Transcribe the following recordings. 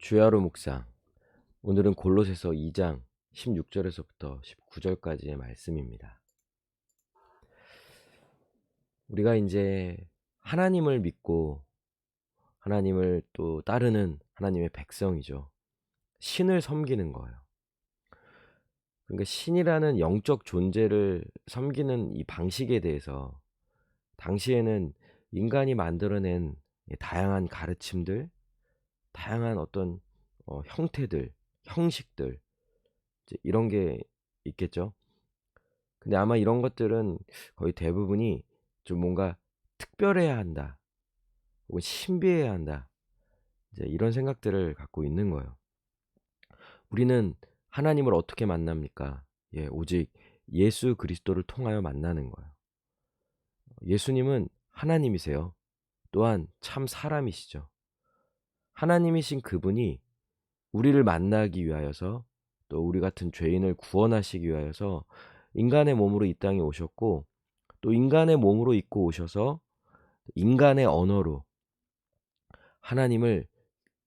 주야로 묵상. 오늘은 골로새서 2장 16절에서부터 19절까지의 말씀입니다. 우리가 이제 하나님을 믿고 하나님을 또 따르는 하나님의 백성이죠. 신을 섬기는 거예요. 그러니까 신이라는 영적 존재를 섬기는 이 방식에 대해서 당시에는 인간이 만들어낸 다양한 가르침들, 다양한 어떤 어, 형태들, 형식들 이런 게 있겠죠. 근데 아마 이런 것들은 거의 대부분이 좀 뭔가 특별해야 한다, 혹은 신비해야 한다, 이제 이런 생각들을 갖고 있는 거예요. 우리는 하나님을 어떻게 만납니까? 예, 오직 예수 그리스도를 통하여 만나는 거예요. 예수님은 하나님이세요. 또한 참 사람이시죠. 하나님이신 그분이 우리를 만나기 위하여서 또 우리 같은 죄인을 구원하시기 위하여서 인간의 몸으로 이 땅에 오셨고 또 인간의 몸으로 입고 오셔서 인간의 언어로 하나님을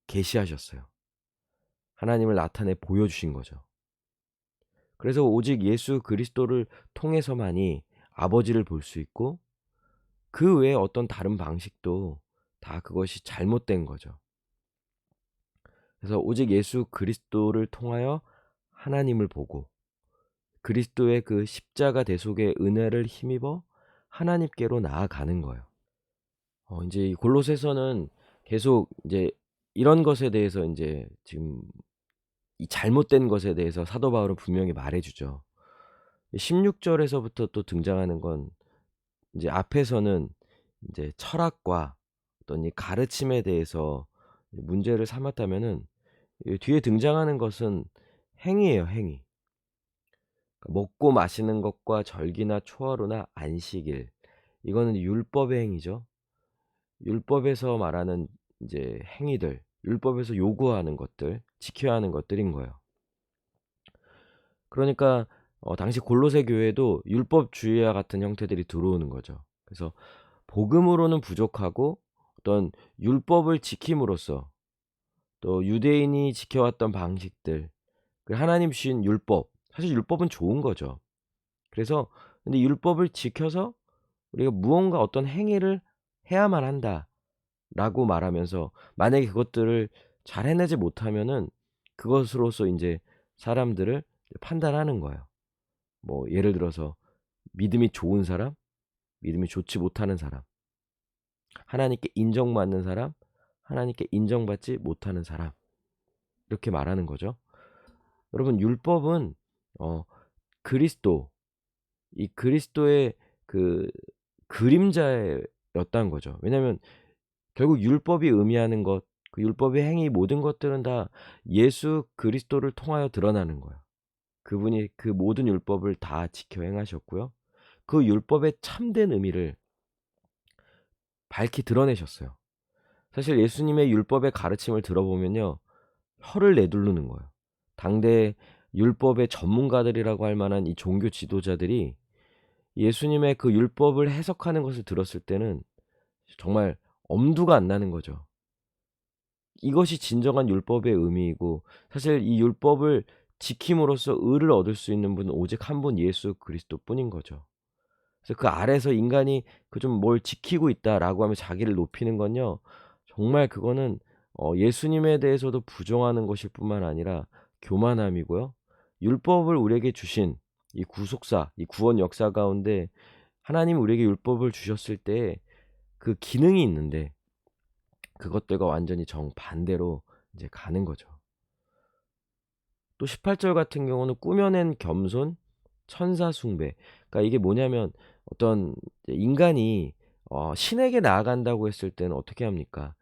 계시하셨어요. 하나님을 나타내 보여주신 거죠. 그래서 오직 예수 그리스도를 통해서만이 아버지를 볼 수 있고 그 외에 어떤 다른 방식도 다 그것이 잘못된 거죠. 그래서 오직 예수 그리스도를 통하여 하나님을 보고 그리스도의 그 십자가 대속의 은혜를 힘입어 하나님께로 나아가는 거예요. 어, 이제 이 골로새서는 계속 이제 이런 것에 대해서 이제 지금 이 잘못된 것에 대해서 사도 바울은 분명히 말해주죠. 16절에서부터 또 등장하는 건 이제 앞에서는 이제 철학과 어떤 이 가르침에 대해서 문제를 삼았다면은 뒤에 등장하는 것은 행위예요, 행위. 그러니까 먹고 마시는 것과 절기나 초하루나 안식일. 이거는 율법의 행위죠. 율법에서 말하는 이제 행위들, 율법에서 요구하는 것들, 지켜야 하는 것들인 거예요. 그러니까 어, 당시 골로새 교회도 율법주의와 같은 형태들이 들어오는 거죠. 그래서 복음으로는 부족하고 어떤 율법을 지킴으로써 또 유대인이 지켜왔던 방식들, 그 하나님 주신 율법, 사실 율법은 좋은 거죠. 그래서 근데 율법을 지켜서 우리가 무언가 어떤 행위를 해야만 한다라고 말하면서 만약에 그것들을 잘 해내지 못하면은 그것으로서 이제 사람들을 판단하는 거예요. 뭐 예를 들어서 믿음이 좋은 사람, 믿음이 좋지 못하는 사람, 하나님께 인정받는 사람, 하나님께 인정받지 못하는 사람 이렇게 말하는 거죠. 여러분 율법은 어 그리스도 이 그리스도의 그 그림자였다는 거죠. 왜냐하면 결국 율법이 의미하는 것, 그 율법의 행위 모든 것들은 다 예수 그리스도를 통하여 드러나는 거예요. 그분이 그 모든 율법을 다 지켜 행하셨고요. 그 율법의 참된 의미를 밝히 드러내셨어요. 사실 예수님의 율법의 가르침을 들어보면요. 혀를 내두르는 거예요. 당대 율법의 전문가들이라고 할 만한 이 종교 지도자들이 예수님의 그 율법을 해석하는 것을 들었을 때는 정말 엄두가 안 나는 거죠. 이것이 진정한 율법의 의미이고 사실 이 율법을 지킴으로써 의를 얻을 수 있는 분은 오직 한 분 예수 그리스도뿐인 거죠. 그래서 그 아래서 인간이 그 좀 뭘 지키고 있다라고 하면 자기를 높이는 건요. 정말 그거는 어 예수님에 대해서도 부정하는 것일 뿐만 아니라 교만함이고요. 율법을 우리에게 주신 이 구속사, 이 구원 역사 가운데 하나님이 우리에게 율법을 주셨을 때 그 기능이 있는데 그것들과 완전히 정반대로 이제 가는 거죠. 또 18절 같은 경우는 꾸며낸 겸손, 천사 숭배. 그러니까 이게 뭐냐면 어떤 인간이 어 신에게 나아간다고 했을 때는 어떻게 합니까?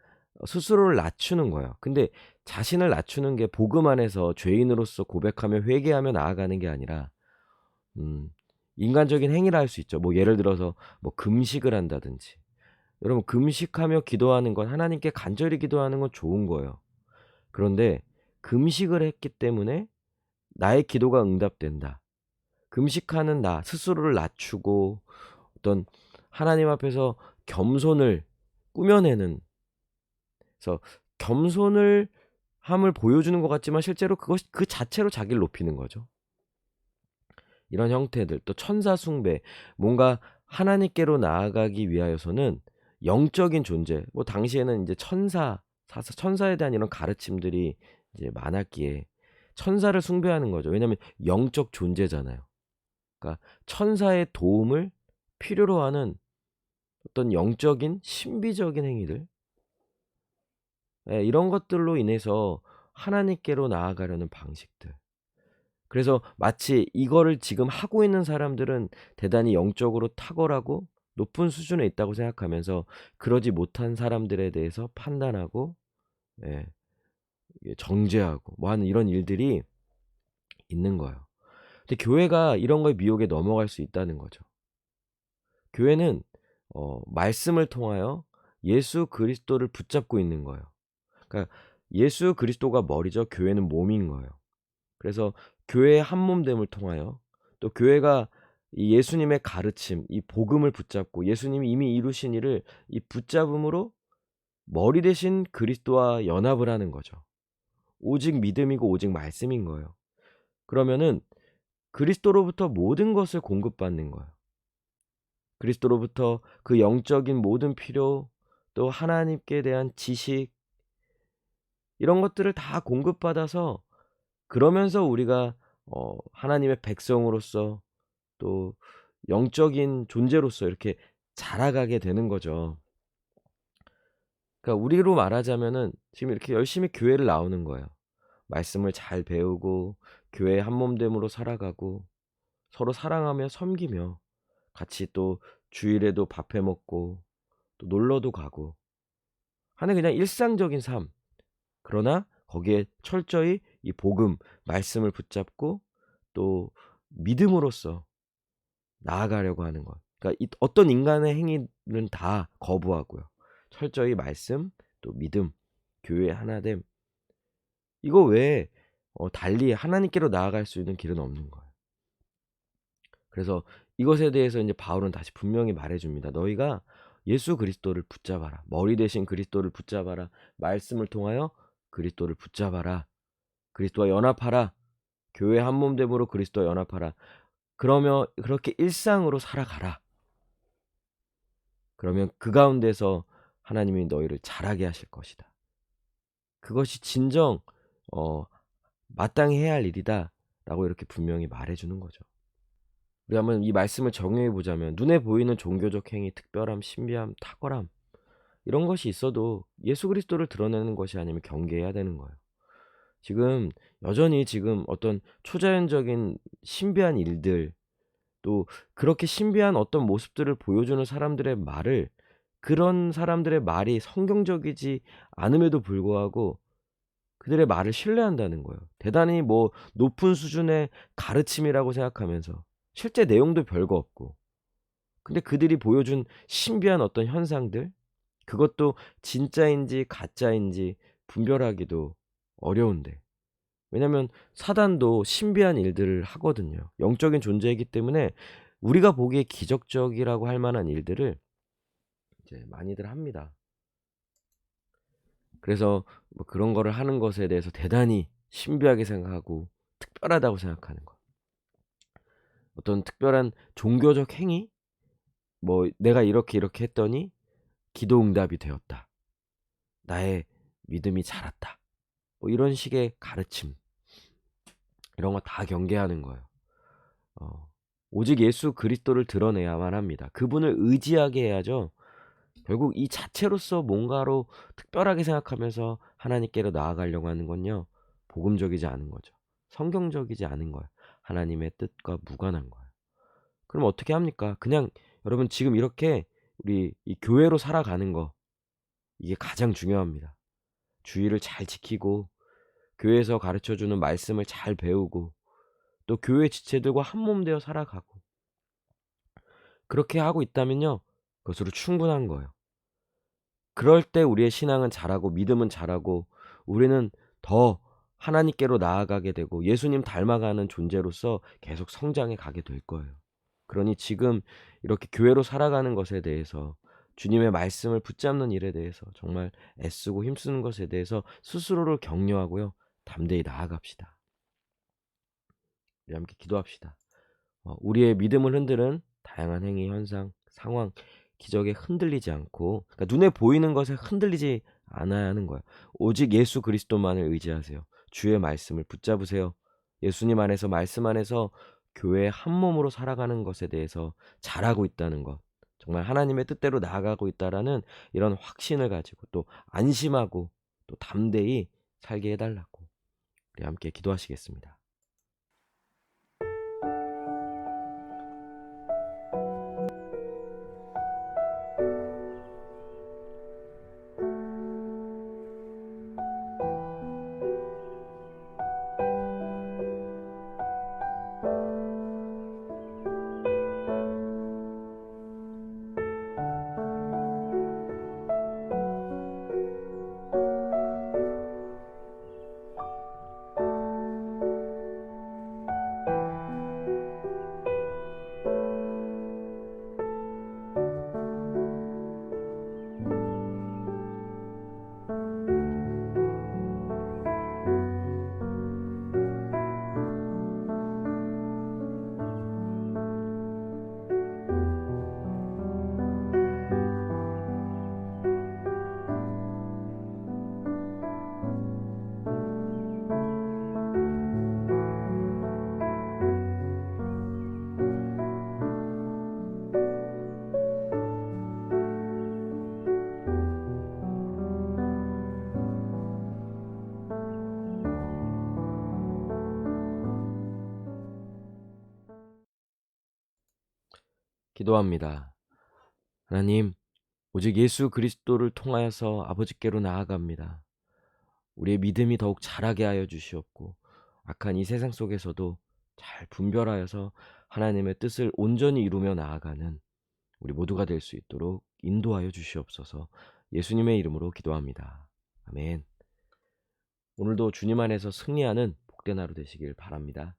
스스로를 낮추는 거예요. 근데 자신을 낮추는 게 복음 안에서 죄인으로서 고백하며 회개하며 나아가는 게 아니라 음 인간적인 행위를 할수 있죠. 뭐 예를 들어서 뭐 금식을 한다든지. 여러분 금식하며 기도하는 건 하나님께 간절히 기도하는 건 좋은 거예요. 그런데 금식을 했기 때문에 나의 기도가 응답된다. 금식하는 나 스스로를 낮추고 어떤 하나님 앞에서 겸손을 꾸며내는 그래서 겸손을 함을 보여주는 것 같지만 실제로 그것 그 자체로 자기를 높이는 거죠. 이런 형태들 또 천사 숭배 뭔가 하나님께로 나아가기 위하여서는 영적인 존재 뭐 당시에는 이제 천사 천사에 대한 이런 가르침들이 이제 많았기에 천사를 숭배하는 거죠. 왜냐하면 영적 존재잖아요. 그러니까 천사의 도움을 필요로 하는 어떤 영적인 신비적인 행위들 예, 이런 것들로 인해서 하나님께로 나아가려는 방식들. 그래서 마치 이거를 지금 하고 있는 사람들은 대단히 영적으로 탁월하고 높은 수준에 있다고 생각하면서 그러지 못한 사람들에 대해서 판단하고 예, 정죄하고 뭐 하는 이런 일들이 있는 거예요. 근데 교회가 이런 거에 미혹에 넘어갈 수 있다는 거죠. 교회는 어, 말씀을 통하여 예수 그리스도를 붙잡고 있는 거예요. 그러니까 예수 그리스도가 머리죠. 교회는 몸인 거예요. 그래서 교회의 한 몸됨을 통하여 또 교회가 이 예수님의 가르침, 이 복음을 붙잡고 예수님이 이미 이루신 일을 이 붙잡음으로 머리 대신 그리스도와 연합을 하는 거죠. 오직 믿음이고 오직 말씀인 거예요. 그러면은 그리스도로부터 모든 것을 공급받는 거예요. 그리스도로부터 그 영적인 모든 필요, 또 하나님께 대한 지식, 이런 것들을 다 공급받아서 그러면서 우리가 어, 하나님의 백성으로서 또 영적인 존재로서 이렇게 자라가게 되는 거죠. 그러니까 우리로 말하자면은 지금 이렇게 열심히 교회를 나오는 거예요. 말씀을 잘 배우고 교회 한 몸됨으로 살아가고 서로 사랑하며 섬기며 같이 또 주일에도 밥해 먹고 또 놀러도 가고 하는 그냥 일상적인 삶. 그러나 거기에 철저히 이 복음 말씀을 붙잡고 또 믿음으로써 나아가려고 하는 것. 그러니까 어떤 인간의 행위는 다 거부하고요. 철저히 말씀 또 믿음 교회 하나됨 이거 외에 어, 달리 하나님께로 나아갈 수 있는 길은 없는 거예요. 그래서 이것에 대해서 이제 바울은 다시 분명히 말해줍니다. 너희가 예수 그리스도를 붙잡아라. 머리 대신 그리스도를 붙잡아라. 말씀을 통하여 그리스도를 붙잡아라. 그리스도와 연합하라. 교회 한 몸됨으로 그리스도와 연합하라. 그러면 그렇게 일상으로 살아가라. 그러면 그 가운데서 하나님이 너희를 잘하게 하실 것이다. 그것이 진정 어, 마땅히 해야 할 일이다라고 이렇게 분명히 말해주는 거죠. 우리 한번 이 말씀을 정의해 보자면 눈에 보이는 종교적 행위, 특별함, 신비함, 탁월함 이런 것이 있어도 예수 그리스도를 드러내는 것이 아니면 경계해야 되는 거예요. 지금 여전히 지금 어떤 초자연적인 신비한 일들 또 그렇게 신비한 어떤 모습들을 보여주는 사람들의 말을 그런 사람들의 말이 성경적이지 않음에도 불구하고 그들의 말을 신뢰한다는 거예요. 대단히 뭐 높은 수준의 가르침이라고 생각하면서 실제 내용도 별거 없고 근데 그들이 보여준 신비한 어떤 현상들 그것도 진짜인지 가짜인지 분별하기도 어려운데 왜냐하면 사단도 신비한 일들을 하거든요. 영적인 존재이기 때문에 우리가 보기에 기적적이라고 할 만한 일들을 이제 많이들 합니다. 그래서 뭐 그런 거를 하는 것에 대해서 대단히 신비하게 생각하고 특별하다고 생각하는 것. 어떤 특별한 종교적 행위? 뭐 내가 이렇게 이렇게 했더니 기도 응답이 되었다. 나의 믿음이 자랐다. 뭐 이런 식의 가르침. 이런 거 다 경계하는 거예요. 어, 오직 예수 그리스도를 드러내야만 합니다. 그분을 의지하게 해야죠. 결국 이 자체로서 뭔가로 특별하게 생각하면서 하나님께로 나아가려고 하는 건요. 복음적이지 않은 거죠. 성경적이지 않은 거예요. 하나님의 뜻과 무관한 거예요. 그럼 어떻게 합니까? 그냥 여러분 지금 이렇게 우리 이 교회로 살아가는 거 이게 가장 중요합니다. 주의를 잘 지키고 교회에서 가르쳐 주는 말씀을 잘 배우고 또 교회 지체들과 한 몸 되어 살아가고 그렇게 하고 있다면요. 그것으로 충분한 거예요. 그럴 때 우리의 신앙은 자라고 믿음은 자라고 우리는 더 하나님께로 나아가게 되고 예수님 닮아가는 존재로서 계속 성장해 가게 될 거예요. 그러니 지금 이렇게 교회로 살아가는 것에 대해서 주님의 말씀을 붙잡는 일에 대해서 정말 애쓰고 힘쓰는 것에 대해서 스스로를 격려하고요. 담대히 나아갑시다. 우리 함께 기도합시다. 어, 우리의 믿음을 흔드는 다양한 행위, 현상, 상황, 기적에 흔들리지 않고 그러니까 눈에 보이는 것에 흔들리지 않아야 하는 거예요. 오직 예수 그리스도만을 의지하세요. 주의 말씀을 붙잡으세요. 예수님 안에서 말씀 안에서 교회 한 몸으로 살아가는 것에 대해서 잘하고 있다는 것. 정말 하나님의 뜻대로 나아가고 있다라는 이런 확신을 가지고 또 안심하고 또 담대히 살게 해달라고 우리 함께 기도하시겠습니다. 기도합니다. 하나님, 오직 예수 그리스도를 통하여서 아버지께로 나아갑니다. 우리의 믿음이 더욱 자라게 하여 주시옵고 악한 이 세상 속에서도 잘 분별하여서 하나님의 뜻을 온전히 이루며 나아가는 우리 모두가 될 수 있도록 인도하여 주시옵소서. 예수님의 이름으로 기도합니다. 아멘. 오늘도 주님 안에서 승리하는 복된 하루 되시길 바랍니다.